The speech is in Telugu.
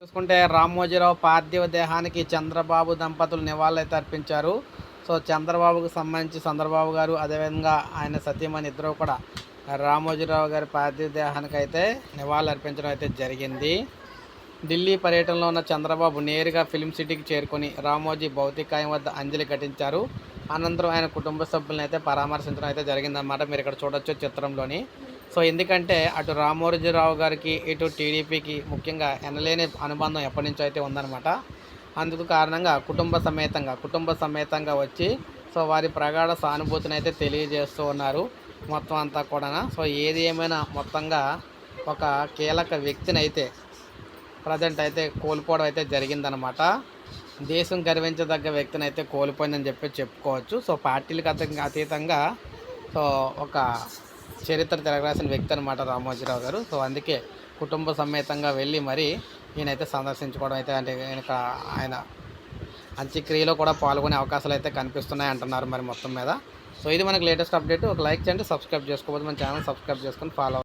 చూసుకుంటే రామోజీరావు పార్థివ దేహానికి చంద్రబాబు దంపతులు నివాళులైతే అర్పించారు. సో చంద్రబాబుకు సంబంధించి చంద్రబాబు గారు అదేవిధంగా ఆయన సతీమణి ఇద్దరు కూడా రామోజీరావు గారి పార్థివ దేహానికి అయితే నివాళులు అర్పించడం అయితే జరిగింది. ఢిల్లీ పర్యటనలో ఉన్న చంద్రబాబు నేరుగా ఫిల్మ్ సిటీకి చేరుకొని రామోజీ భౌతికాయం వద్ద అంజలి ఘటించారు. అనంతరం ఆయన కుటుంబ సభ్యులను అయితే పరామర్శించడం అయితే జరిగిందన్నమాట. మీరు ఇక్కడ చూడొచ్చు చిత్రంలోని. సో ఎందుకంటే అటు రామోజీరావు గారికి ఇటు టీడీపీకి ముఖ్యంగా ఎనలేని అనుబంధం ఎప్పటి నుంచో అయితే ఉందన్నమాట. అందుకు కారణంగా కుటుంబ సమేతంగా కుటుంబ సమేతంగా వచ్చి సో వారి ప్రగాఢ సానుభూతిని అయితే తెలియజేస్తూ ఉన్నారు మొత్తం అంతా కూడా సో ఏది ఏమైనా మొత్తంగా ఒక కీలక వ్యక్తిని అయితే ప్రజెంట్ అయితే కోల్పోవడం అయితే జరిగిందనమాట దేశం గర్వించదగ్గ వ్యక్తిని అయితే కోల్పోయిందని చెప్పి చెప్పుకోవచ్చు. సో పార్టీలకు అతీతంగా సో ఒక చరిత్ర తిరగరాసిన వ్యక్తి అనమాట రామోజీరావు గారు. సో అందుకే కుటుంబ సమేతంగా వెళ్ళి మరి ఈయనైతే సందర్శించుకోవడం అయితే అంటే ఈయన ఆయన అంత్యక్రియలో కూడా పాల్గొనే అవకాశాలు అయితే కనిపిస్తున్నాయి అంటున్నారు మరి మొత్తం మీద. సో ఇది మనకి లేటెస్ట్ అప్డేట్. ఒక లైక్ చేయండి సబ్స్క్రైబ్ చేసుకోవద్దు. మన ఛానల్ సబ్స్క్రైబ్ చేసుకొని ఫాలో